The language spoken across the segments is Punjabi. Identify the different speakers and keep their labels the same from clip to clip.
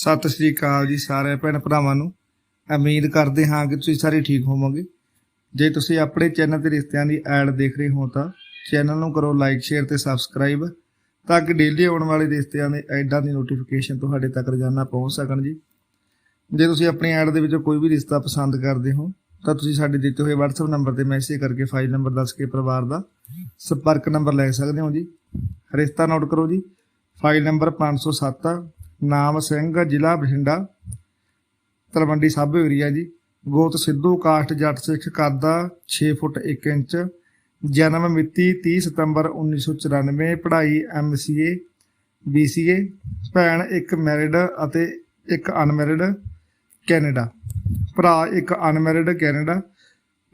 Speaker 1: ਸਤਿ ਸ੍ਰੀ ਅਕਾਲ ਜੀ ਸਾਰੇ ਭੈਣ ਭਰਾਵਾਂ ਨੂੰ। ਉਮੀਦ ਕਰਦੇ ਹਾਂ ਕਿ ਤੁਸੀਂ ਸਾਰੇ ਠੀਕ ਹੋਵੋਗੇ। ਜੇ ਤੁਸੀਂ ਆਪਣੇ ਚੈਨਲ ਤੇ ਰਿਸ਼ਤਿਆਂ ਦੀ ਐਡ ਦੇਖ ਰਹੇ ਹੋ ਤਾਂ ਚੈਨਲ ਨੂੰ ਕਰੋ ਲਾਈਕ, ਸ਼ੇਅਰ ਤੇ ਸਬਸਕ੍ਰਾਈਬ ਤਾਂ ਕਿ ਡੇਲੀ ਆਉਣ ਵਾਲੇ ਰਿਸ਼ਤਿਆਂ ਦੇ ਐਡਾਂ ਦੀ ਨੋਟੀਫਿਕੇਸ਼ਨ ਤੁਹਾਡੇ ਤੱਕ ਰੋਜ਼ਾਨਾ ਪਹੁੰਚ ਸਕਣ ਜੀ। ਜੇ ਤੁਸੀਂ ਆਪਣੀ ਐਡ ਦੇ ਵਿੱਚੋਂ ਕੋਈ ਵੀ ਰਿਸ਼ਤਾ ਪਸੰਦ ਕਰਦੇ ਹੋ ਤਾਂ ਤੁਸੀਂ ਸਾਡੇ ਦਿੱਤੇ ਹੋਏ WhatsApp ਨੰਬਰ ਤੇ ਮੈਸੇਜ ਕਰਕੇ ਫਾਈਲ ਨੰਬਰ ਦੱਸ ਕੇ ਪਰਿਵਾਰ ਦਾ ਸੰਪਰਕ ਨੰਬਰ ਲੈ ਸਕਦੇ ਹੋ ਜੀ। ਰਿਸ਼ਤਾ ਨੋਟ ਕਰੋ ਜੀ। ਫਾਈਲ ਨੰਬਰ 507 ਨਾਮ ਸਿੰਘ, ਜ਼ਿਲ੍ਹਾ ਬਠਿੰਡਾ, ਤਲਵੰਡੀ ਸਾਬੋ ਏਰੀਆ ਜੀ। ਗੋਤ ਸਿੱਧੂ, ਕਾਸਟ ਜੱਟ ਸਿੱਖ, ਕਰਦਾ 6 ਫੁੱਟ 1 ਇੰਚ। ਜਨਮ ਮਿਤੀ 30 ਸਤੰਬਰ 1994 ਪੜ੍ਹਾਈ ਐਮਸੀਏ ਬੀਸੀਏ ਭੈਣ ਇੱਕ ਮੈਰਿਡ ਅਤੇ ਇੱਕ ਅਨਮੈਰਿਡ ਕੈਨੇਡਾ ਭਰਾ ਇੱਕ ਅਨਮੈਰਿਡ ਕੈਨੇਡਾ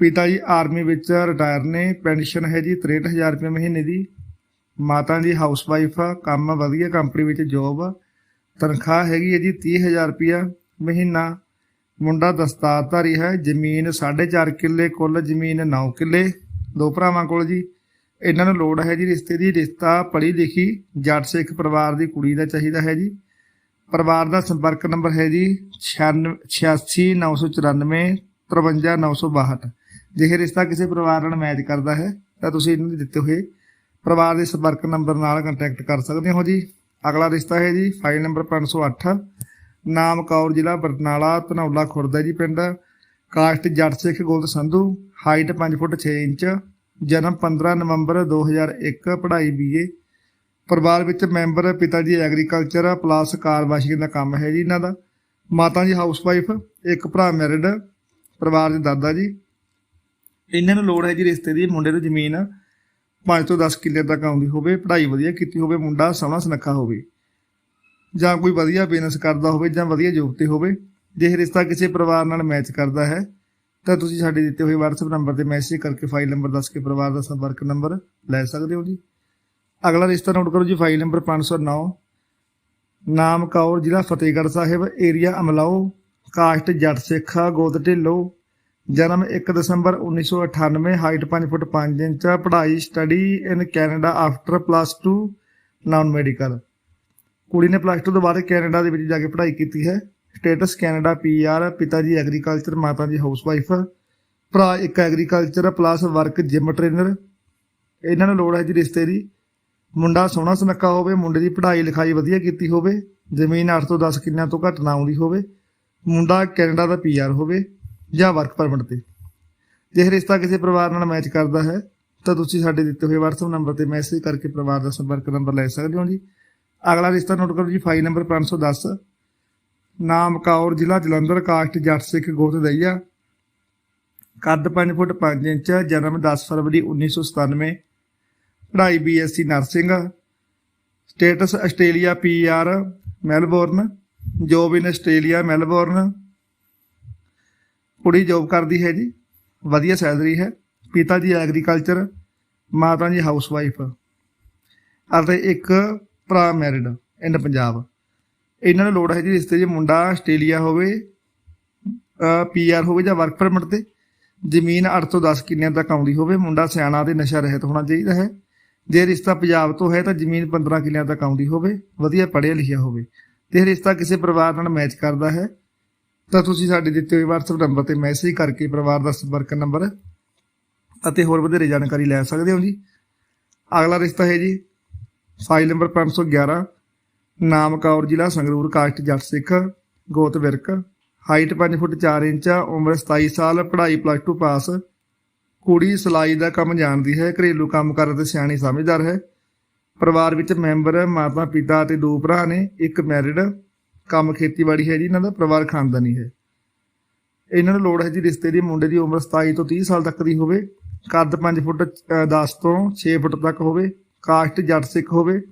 Speaker 1: ਪਿਤਾ ਜੀ ਆਰਮੀ ਵਿੱਚ ਰਿਟਾਇਰ ਨੇ ਪੈਨਸ਼ਨ ਹੈ ਜੀ 63000 ਰੁਪਏ ਮਹੀਨੇ ਦੀ। ਮਾਤਾ ਜੀ ਹਾਊਸਵਾਈਫ ਆ, ਕੰਮ ਵਧੀਆ ਕੰਪਨੀ ਵਿੱਚ ਜੋਬ ਆ ਤਨਖਾਹ ਹੈਗੀ ਹੈ ਜੀ 30000 ਰੁਪਿਆ ਮਹੀਨਾ। ਮੁੰਡਾ ਦਸਤਾਰਧਾਰੀ ਹੈ, ਜ਼ਮੀਨ 4.5 ਕਿੱਲੇ, ਕੁੱਲ ਜ਼ਮੀਨ 9 ਕਿੱਲੇ, ਦੋ ਭਰਾਵਾਂ ਕੋਲ ਜੀ। ਇਹਨਾਂ ਨੂੰ ਲੋੜ ਹੈ ਜੀ ਰਿਸ਼ਤੇ ਦੀ, ਰਿਸ਼ਤਾ ਪੜ੍ਹੀ ਲਿਖੀ, ਜੱਟ ਸਿੱਖ ਪਰਿਵਾਰ ਦੀ ਕੁੜੀ ਦਾ ਚਾਹੀਦਾ ਹੈ ਜੀ। ਪਰਿਵਾਰ ਦਾ ਸੰਪਰਕ ਨੰਬਰ ਹੈ ਜੀ 86994 53962 ਜੇ ਰਿਸ਼ਤਾ ਕਿਸੇ ਪਰਿਵਾਰ ਨਾਲ ਮੈਚ ਕਰਦਾ ਹੈ, ਤਾਂ ਤੁਸੀਂ ਇਹਨਾਂ ਦੇ ਦਿੱਤੇ ਹੋਏ ਪਰਿਵਾਰ ਦੇ ਸੰਪਰਕ ਨੰਬਰ ਨਾਲ ਕੰਟੈਕਟ ਕਰ ਸਕਦੇ ਹੋ ਜੀ। ਅਗਲਾ ਰਿਸ਼ਤਾ ਹੈ ਜੀ ਫਾਈਲ ਨੰਬਰ 508 ਨਾਮ ਕੌਰ ਜ਼ਿਲ੍ਹਾ ਬਰਨਾਲਾ, ਧਨੌਲਾ ਖੁਰਦਾ ਜੀ ਪਿੰਡ। ਕਾਸਟ ਜੱਟ ਸਿੱਖ ਗੋਲਦ ਸੰਧੂ ਹਾਈਟ 5 ਫੁੱਟ 6 ਇੰਚ। ਜਨਮ 15 ਨਵੰਬਰ 2001 ਪੜ੍ਹਾਈ ਬੀਏ ਪਰਿਵਾਰ ਵਿੱਚ ਮੈਂਬਰ, ਪਿਤਾ ਜੀ ਐਗਰੀਕਲਚਰ ਪਲੱਸ ਕਾਰ ਵਾਸ਼ਿੰਗ ਦਾ ਕੰਮ ਹੈ ਜੀ ਇਹਨਾਂ ਦਾ। ਮਾਤਾ ਜੀ ਹਾਊਸਵਾਈਫ ਇੱਕ ਭਰਾ ਮੈਰਿਡ ਪਰਿਵਾਰ ਦੇ ਦਾਦਾ ਜੀ। ਇਹਨਾਂ ਨੂੰ ਲੋੜ ਹੈ ਜੀ ਰਿਸ਼ਤੇ ਦੀ, ਮੁੰਡੇ ਨੂੰ ਜ਼ਮੀਨ। 5 ਤੋਂ 10 ਕਿੱਲੇ ਤੱਕ ਆਉਂਦੀ ਹੋਵੇ, ਪੜ੍ਹਾਈ ਵਧੀਆ ਕੀਤੀ ਹੋਵੇ, ਮੁੰਡਾ ਸੋਹਣਾ ਸੁਨੱਖਾ ਹੋਵੇ, ਜਾਂ ਕੋਈ ਵਧੀਆ ਬਿਜ਼ਨਸ ਕਰਦਾ ਹੋਵੇ, ਜਾਂ ਵਧੀਆ ਜੋਬ ਤੇ ਹੋਵੇ, ਜੇ ਰਿਸ਼ਤਾ ਕਿਸੇ ਪਰਿਵਾਰ ਨਾਲ ਮੈਚ ਕਰਦਾ ਹੈ, ਤਾਂ ਤੁਸੀਂ ਸਾਡੇ ਦਿੱਤੇ ਹੋਏ WhatsApp ਨੰਬਰ ਤੇ ਮੈਸੇਜ ਕਰਕੇ ਫਾਈਲ ਨੰਬਰ ਦੱਸ ਕੇ ਪਰਿਵਾਰ ਦਾ ਸੰਪਰਕ ਨੰਬਰ ਲੈ ਸਕਦੇ ਹੋ ਜੀ। ਅਗਲਾ ਰਿਸ਼ਤਾ ਨੋਟ ਕਰੋ ਜੀ ਫਾਈਲ ਨੰਬਰ 509 ਨਾਮ ਕੌਰ ਜ਼ਿਲ੍ਹਾ ਫਤਿਹਗੜ੍ਹ ਸਾਹਿਬ ਏਰੀਆ ਅਮਲਾਓ, ਕਾਸਟ ਜੱਟ ਸਿੱਖਾ, ਗੋਦ ਢਿੱਲੋ ਜਨਮ 1 ਦਸੰਬਰ 1998 ਹਾਈਟ 5 ਫੁੱਟ 5 ਇੰਚ, ਪੜ੍ਹਾਈ study in Canada after plus 2 non medical ਕੁੜੀ ਨੇ ਪਲੱਸ 2 ਤੋਂ ਬਾਅਦ ਕੈਨੇਡਾ ਦੇ ਵਿੱਚ ਜਾ ਕੇ ਪੜ੍ਹਾਈ ਕੀਤੀ ਹੈ। ਸਟੇਟਸ ਕੈਨੇਡਾ ਪੀਆਰ ਪਿਤਾ ਜੀ ਐਗਰੀਕਲਚਰ ਮਾਤਾ ਜੀ ਹਾਊਸਵਾਈਫ ਭਰਾ ਇੱਕ agriculture plus work gym trainer ਇਹਨਾਂ ਨੂੰ ਲੋੜ ਹੈ ਜੀ ਰਿਸ਼ਤੇ ਦੀ। ਮੁੰਡਾ ਸੋਹਣਾ ਸੁਨੱਖਾ ਹੋਵੇ, ਮੁੰਡੇ ਦੀ ਪੜ੍ਹਾਈ ਲਿਖਾਈ ਵਧੀਆ ਕੀਤੀ ਹੋਵੇ। ਜ਼ਮੀਨ 8 ਤੋਂ 10 ਕਿੱਲਿਆਂ ਤੋਂ ਘੱਟ ਨਾ ਆਉਂਦੀ ਹੋਵੇ। ਮੁੰਡਾ ਕੈਨੇਡਾ ਦਾ ਪੀਆਰ ਹੋਵੇ। ਜਾਂ ਵਰਕ ਪਰਮਿਟ ਤੇ। ਜੇ ਰਿਸ਼ਤਾ ਕਿਸੇ ਪਰਿਵਾਰ ਨਾਲ ਮੈਚ ਕਰਦਾ ਹੈ, ਤਾਂ ਤੁਸੀਂ ਸਾਡੇ ਦਿੱਤੇ ਹੋਏ WhatsApp ਨੰਬਰ ਤੇ ਮੈਸੇਜ ਕਰਕੇ ਪਰਿਵਾਰ ਦਾ ਸੰਪਰਕ ਨੰਬਰ ਲੈ ਸਕਦੇ ਹੋ ਜੀ। ਅਗਲਾ ਰਿਸ਼ਤਾ ਨੋਟ ਕਰੋ ਜੀ ਫਾਈਲ ਨੰਬਰ 510 ਨਾਮ, ਕੌਰ, ਜ਼ਿਲ੍ਹਾ, ਜਲੰਧਰ ਕਾਸਟ ਜੱਟ, ਸਿੱਖ, ਗੋਤ, ਦਈਆ। ਕੱਦ 5 ਫੁੱਟ 5 ਇੰਚ, ਜਨਮ 10 ਫਰਵਰੀ 1997 ਪੜ੍ਹਾਈ BSc nursing status Australia PR Melbourne. Job in Australia, Melbourne. ਕੁੜੀ ਜੋਬ ਕਰਦੀ ਹੈ ਜੀ, ਵਧੀਆ ਸੈਲਰੀ ਹੈ, ਪਿਤਾ ਜੀ ਐਗਰੀਕਲਚਰ ਮਾਤਾ ਜੀ ਹਾਊਸਵਾਈਫ ਅਤੇ ਇੱਕ ਭਰਾ ਮੈਰਿਡ ਇਨ ਪੰਜਾਬ। ਇਹਨਾਂ ਨੂੰ ਲੋੜ ਹੈ ਜੀ ਰਿਸ਼ਤੇ 'ਚ ਮੁੰਡਾ ਆਸਟ੍ਰੇਲੀਆ ਹੋਵੇ ਪੀਆਰ ਹੋਵੇ ਜਾਂ ਵਰਕ ਪਰਮਿਟ ਤੇ, ਜ਼ਮੀਨ 8 ਤੋਂ 10 ਕਿੱਲਿਆਂ ਤੱਕ ਆਉਂਦੀ ਹੋਵੇ, ਮੁੰਡਾ ਸਿਆਣਾ ਤੇ ਨਸ਼ਾ ਰਹਿਤ ਹੋਣਾ ਚਾਹੀਦਾ ਹੈ। ਜੇ ਰਿਸ਼ਤਾ ਪੰਜਾਬ ਤੋਂ ਹੈ ਤਾਂ ਜ਼ਮੀਨ 15 ਕਿੱਲਿਆਂ ਤੱਕ ਆਉਂਦੀ ਹੋਵੇ, ਵਧੀਆ ਪੜ੍ਹਿਆ ਲਿਖਿਆ ਹੋਵੇ। ਤੇ ਰਿਸ਼ਤਾ ਕਿਸੇ ਪਰਿਵਾਰ ਨਾਲ ਮੈਚ ਕਰਦਾ ਹੈ। ਤਾਂ ਤੁਸੀਂ ਸਾਡੇ ਦਿੱਤੇ ਹੋਏ WhatsApp ਨੰਬਰ ਤੇ ਮੈਸੇਜ ਕਰਕੇ ਪਰਿਵਾਰ ਦਾ ਸੰਪਰਕ ਨੰਬਰ ਅਤੇ ਹੋਰ ਵਧੇਰੇ ਜਾਣਕਾਰੀ ਲੈ ਸਕਦੇ ਹੋ ਜੀ। ਅਗਲਾ ਰਿਸ਼ਤਾ ਹੈ ਜੀ ਫਾਈਲ ਨੰਬਰ 511 ਨਾਮ ਕੌਰ ਜ਼ਿਲ੍ਹਾ ਸੰਗਰੂਰ ਕਾਸਟ ਜੱਟ ਸਿੱਖ, ਗੋਤ ਵਿਰਕ ਹਾਈਟ 5 ਫੁੱਟ 4 ਇੰਚ, ਉਮਰ 27 ਸਾਲ, ਪੜ੍ਹਾਈ ਪਲੱਸ 2 ਪਾਸ ਕੁੜੀ ਸਿਲਾਈ ਦਾ ਕੰਮ ਜਾਣਦੀ ਹੈ, ਘਰੇਲੂ ਕੰਮ ਕਰਨ ਤੇ ਸਿਆਣੀ ਸਮਝਦਾਰ ਹੈ। ਪਰਿਵਾਰ ਵਿੱਚ ਮੈਂਬਰ ਮਾਤਾ ਪਿਤਾ ਅਤੇ ਦੋ ਭਰਾ ਨੇ, ਇੱਕ ਮੈਰਿਡ ਕੰਮ ਖੇਤੀਬਾੜੀ ਹੈ ਜੀ ਇਹਨਾਂ ਦਾ ਪਰਿਵਾਰ ਖਾਨਦਾਨੀ ਹੈ। ਇਹਨਾਂ ਨੂੰ ਲੋੜ ਹੈ ਜੀ ਰਿਸ਼ਤੇ ਦੀ ਮੁੰਡੇ ਦੀ ਉਮਰ 27 ਤੋਂ 30 ਸਾਲ ਤੱਕ ਦੀ ਹੋਵੇ। ਕੱਦ 5 ਫੁੱਟ ਅ, 10 ਤੋਂ 6 ਫੁੱਟ ਤੱਕ ਹੋਵੇ। ਕਾਸਟ ਜੱਟ ਸਿੱਖ ਹੋਵੇ।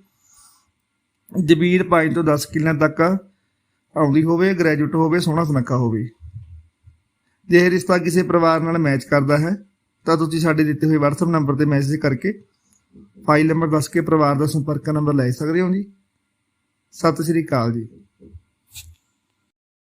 Speaker 1: ਜ਼ਮੀਨ 5 ਤੋਂ 10 ਕਿੱਲਿਆਂ ਤੱਕ ਆਉਂਦੀ ਹੋਵੇ ਗ੍ਰੈਜੂਏਟ ਹੋਵੇ ਸੋਹਣਾ ਸੁਨੱਖਾ ਹੋਵੇ। ਜੇ ਇਹ ਰਿਸ਼ਤਾ ਕਿਸੇ ਪਰਿਵਾਰ ਨਾਲ ਮੈਚ ਕਰਦਾ ਹੈ ਤਾਂ ਤੁਸੀਂ ਸਾਡੇ ਦਿੱਤੇ ਹੋਏ WhatsApp ਨੰਬਰ ਤੇ ਮੈਸੇਜ ਕਰਕੇ ਫਾਈਲ ਨੰਬਰ ਦੱਸ ਕੇ ਪਰਿਵਾਰ ਦਾ ਸੰਪਰਕ ਨੰਬਰ ਲੈ ਸਕਦੇ ਹੋ ਜੀ। ਸਤਿ ਸ਼੍ਰੀ ਅਕਾਲ ਜੀ।